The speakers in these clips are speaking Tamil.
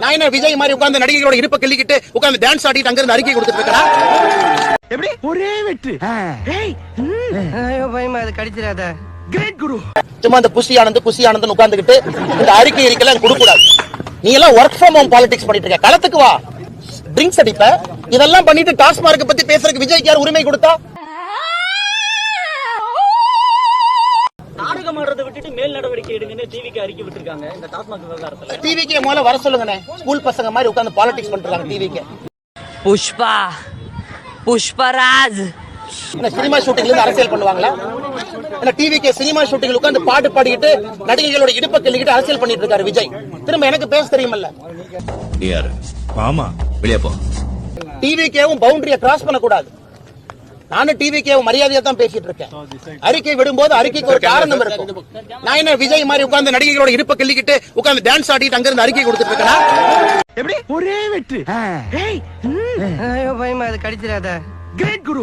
நான் என்ன விஜய் மாதிரி உட்கார்ந்து நடிகைகளோட இருப்ப கிள்ளிக்கிட்டு உட்கார்ந்து டான்ஸ் ஆடிட்டு அங்க இருந்து அறிக்கை கொடுத்துட்டு எப்படி? ஒரே ஐயோ பயமா அது கடிச்சிடாத. கிரேட் குரு. சும்மா இந்த புசி ஆனந்த் புசி ஆனந்த் உட்கார்ந்துகிட்டு இந்த அறிக்கை அறிக்கைலாம் கொடுக்க கூடாது நீ எல்லாம் ஒர்க் ஃப்ரம் ஹோம் பாலிடிக்ஸ் பண்ணிட்டு இருக்க. களத்துக்கு வா. ட்ரிங்க்ஸ் அடிப்ப. இதெல்லாம் பண்ணிட்டு டாஸ்மார்க் பத்தி பேசுறதுக்கு விஜய்க்கு யார் உரிமை கொடுத்தா? கேட்டு மேல் நடவடிக்கை எடுங்கன்னு டிவிக்கு அறிக்கை விட்டுருக்காங்க. இந்த டாஸ்மாக் விவகாரத்துல. டிவிக்கு முதல்ல வர சொல்லுங்கண்ணே. ஸ்கூல் பசங்க மாதிரி உட்காந்து பாலிடிக்ஸ் பண்றாங்க டிவிக்கு புஷ்பா புஷ்பராஜ் சினிமா ஷூட்டிங்ல இருந்து அரசியல் பண்ணுவாங்களா? இல்ல டிவிக்கு சினிமா ஷூட்டிங்ல உட்காந்து பாட்டு பாடிக்கிட்டு நடிகைகளோட இடுப்ப கிள்ளிக்கிட்டு அரசியல் பண்ணிட்டு இருக்காரு விஜய். திரும்ப எனக்கு பேச தெரியுமல்ல. ஆமா வெளியே போ. டிவிக்கேவும் பவுண்டரிய கிராஸ் பண்ணக்கூடாது. நானும் டிவிக்கேவும் மரியாதையா தான் பேசிட்டு இருக்கேன். அறிக்கை விடும்போது அறிக்கைக்கு ஒரு காரணம் இருக்கும். நான் என்ன விஜய் மாதிரி உட்கார்ந்து நடிகைகளோட இருப்ப கிள்ளிக்கிட்டு உட்கார்ந்து டான்ஸ் ஆடிட்டு அங்க இருந்து அறிக்கை கொடுத்துட்டு இருக்கேனா? எப்படி? ஒரே ஐயோ பயமா அது கடிச்சிடாத. கிரேட் குரு.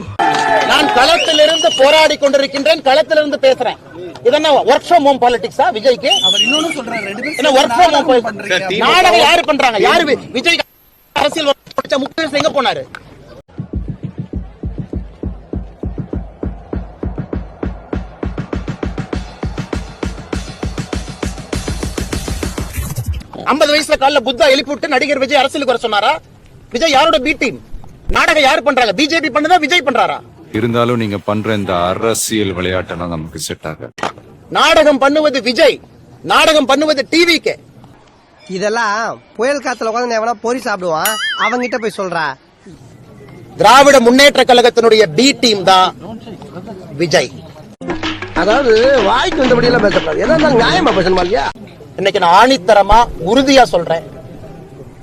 நான் களத்திலிருந்து போராடி கொண்டிருக்கின்றேன் களத்திலிருந்து பேசுறேன். இதென்ன ஒர்க் ஃப்ரம் ஹோம் பாலிடிக்ஸா விஜய்க்கு? அவர் இன்னொன்னு சொல்றாரு என்ன ஒர்க் ஃப்ரம் ஹோம் நாடகம் யாரு பண்றாங்க? யாரு விஜய் அரசியல் படிச்ச முக்கிய எங்க போனாரு? ஐம்பது வயசுல காலைல புத்தா எழுப்பி விட்டு நடிகர் விஜய் அரசியலுக்கு வர சொன்னாரா? விஜய் யாரோட பி டீம் நாடகம் யாரு பண்றாங்க? பிஜேபி பண்ணுதா? விஜய் பண்றாரா? இருந்தாலும் நீங்க பண்ற இந்த அரசியல் விளையாட்டெல்லாம் நமக்கு செட் ஆகாது. நாடகம் பண்ணுவது விஜய் நாடகம் பண்ணுவது டிவிக்கு இதெல்லாம் புயல் காத்துல உட்காந்து எவனா பொறி சாப்பிடுவான். அவங்கிட்ட போய் சொல்றா. திராவிட முன்னேற்ற கழகத்தினுடைய பி டீம் தான் விஜய். அதாவது வாய்க்கு வந்தபடி எல்லாம் பேசக்கூடாது இருந்தாலும் நியாயமா பேசணுமா இல்லையா? இன்னைக்கு நான் ஆணித்தரமா உறுதியா சொல்றேன்.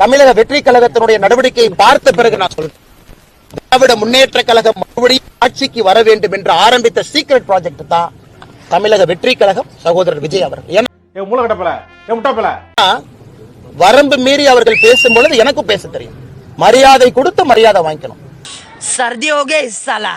தமிழக வெற்றி கழகத்தினுடைய நடவடிக்கையை பார்த்த பிறகு நான் சொல்றேன். திராவிட முன்னேற்ற கழகம் மறுபடியும் ஆட்சிக்கு வர வேண்டும் என்று ஆரம்பித்த சீக்ரெட் ப்ராஜெக்ட் தான் தமிழக வெற்றி கழகம் சகோதரர் விஜய் அவர்கள். வரம்பு மீறி அவர்கள் பேசும் பொழுது எனக்கும் பேச தெரியும். மரியாதை கொடுத்து மரியாதை வாங்கிக்கணும். சர்தியோகே சலா.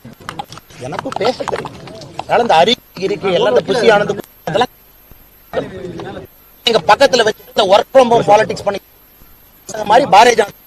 எனக்கும் பேச தெரியும் அதனால இந்த அறிக்கை இருக்கு எல்லாம் இந்த புசி ஆனது அதெல்லாம் எங்க பக்கத்துல வச்சு ஒர்க் ஃப்ரம் ஹோம் பாலிடிக்ஸ் பண்ணி மாதிரி பாரதிய ஜனதா